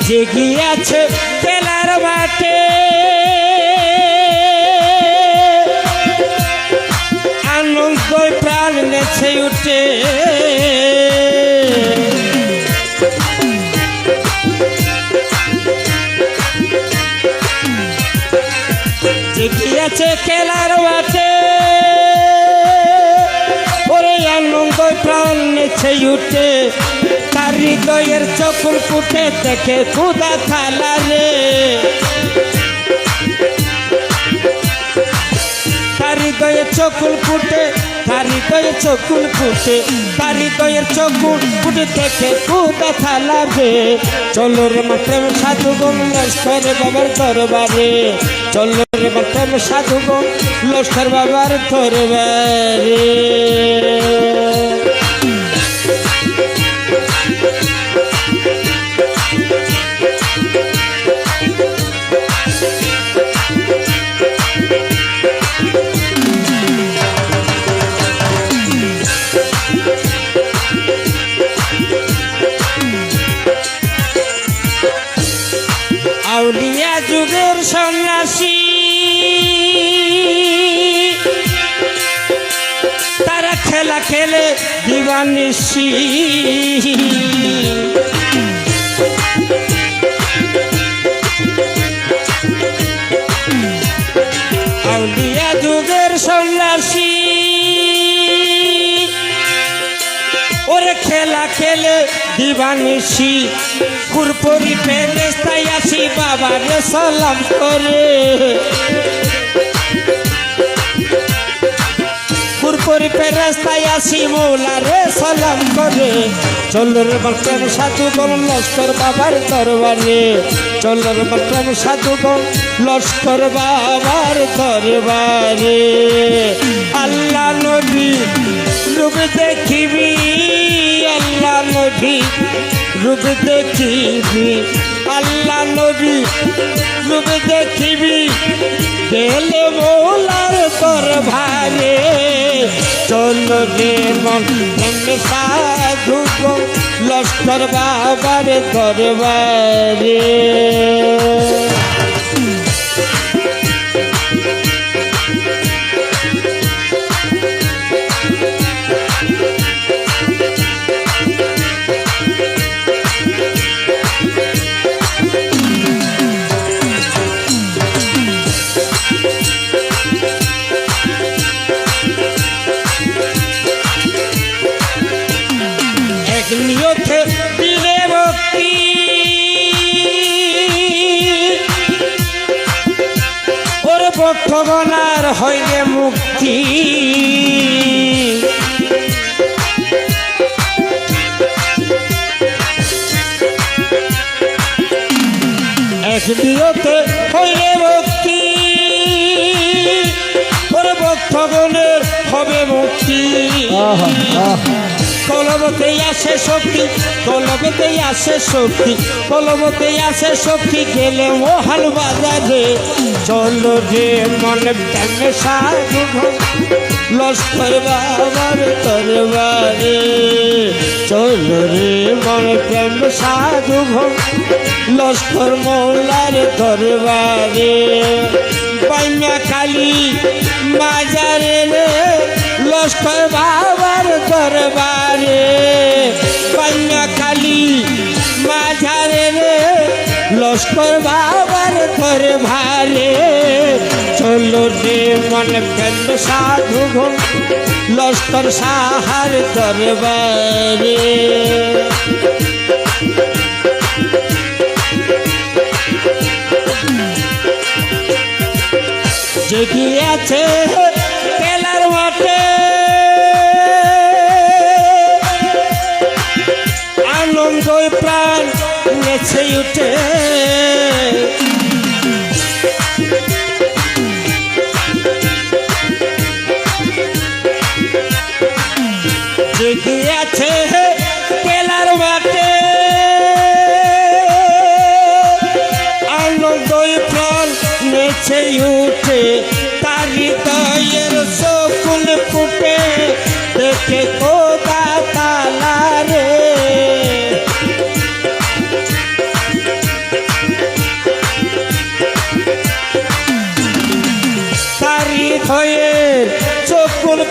জেগিয়াছে খেলার মাঠে। আনন্দ প্রাণ নেছে উঠে। জেগিয়াছে খেলার মাঠে। ওরে আনন্দ প্রাণ নেছে উঠে। হৃদয়ের চকুর ফুটে দেখে খুদা থালা রে। হৃদয়ে চকুল ফুটে হৃদয়ে চকুল ফুটে হৃদয়ের চকুল ফুটে দেখে খুদা থালা রে। চলো রে মাত্র সাধু গম লস্কর বাবার দরবারে। চলো রে মাত্র সাধু গম লস্কর বাবার দরবারে। খেলা দিবানিসি আউলিয়া যুগের সন্ন্যাসী। ওরে খেলা খেলে দিবানিসি কুরপুরি ফেরেস্তাই আসি বাবারে সালাম করে। ফেরেস্তাই আসি মৌলারে সালাম করে। চল্লর বর্তমান সাধু গম লস্কর বাবার দরবারে। চল্লর বর্তমান সাধু গম লস্কর বাবার দরবারে। আল্লাহ নবী রূপ দেখিবি, আল্লাহ নবী রূপ দেখিবি, আল্লাহ নবী রূপ দেখিবি গেলে মৌলার দরবারে। ভারে চলবে মন সাধু লস্কর বাবার দরবারে। ওর হইলে মুক্তি। এক হইলে ভক্তি ওর ভক্তগণের হবে মুক্তি। কলমতেই আসে শক্তি, কলমতেই আসে শক্তি, কলমতেই আসে শক্তি, গেলে মহাল বাজারে। চলো রে মনে প্রেমে সাধু লস্কর বাবার তরবারে চলো রে মনে প্রেম সাধু লস্কর মৌলার দরবারে পাইনা কালী বাজারে রে লস্কর বাবার দরবারে, কন্যা কালী মাঝারে রে লস্কর বাবার দরবারে। চলো রে মন প্রেম সাধু গো লস্কর সাহার দরবারে। জেগিয়াছে আনন্দ প্রাণ নেছে উঠে।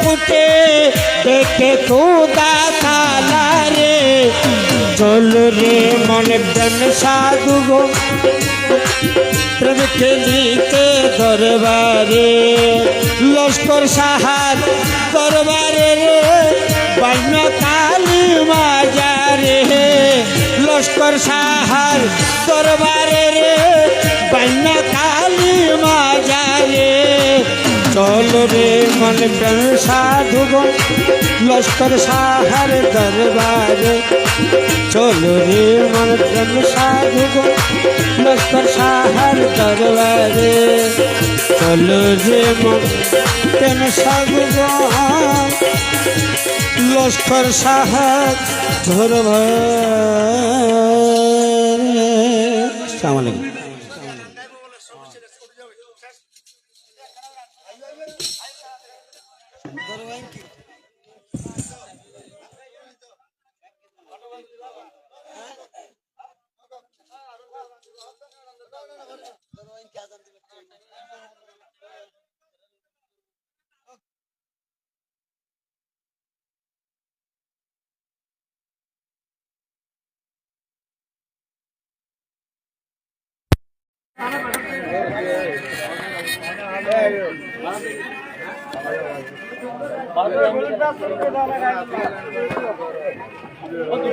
কুটে দেখে খুদা তালা রে চল রে মনে প্রেম সাধু গো প্রেম খেলিতে দরবারে। লস্কর সাহার দরবারে রে বান্য কালী মাজারে। লস্কর সাহার দরবারে রে মন প্রেম সাধু লস্কর সাহার দরবারে। চলো রে মন প্রেম সাধু লস্কর সাহার দরবারে। চলো রে মন প্রেম সাধু লস্কর সাহার দরবারে।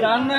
জান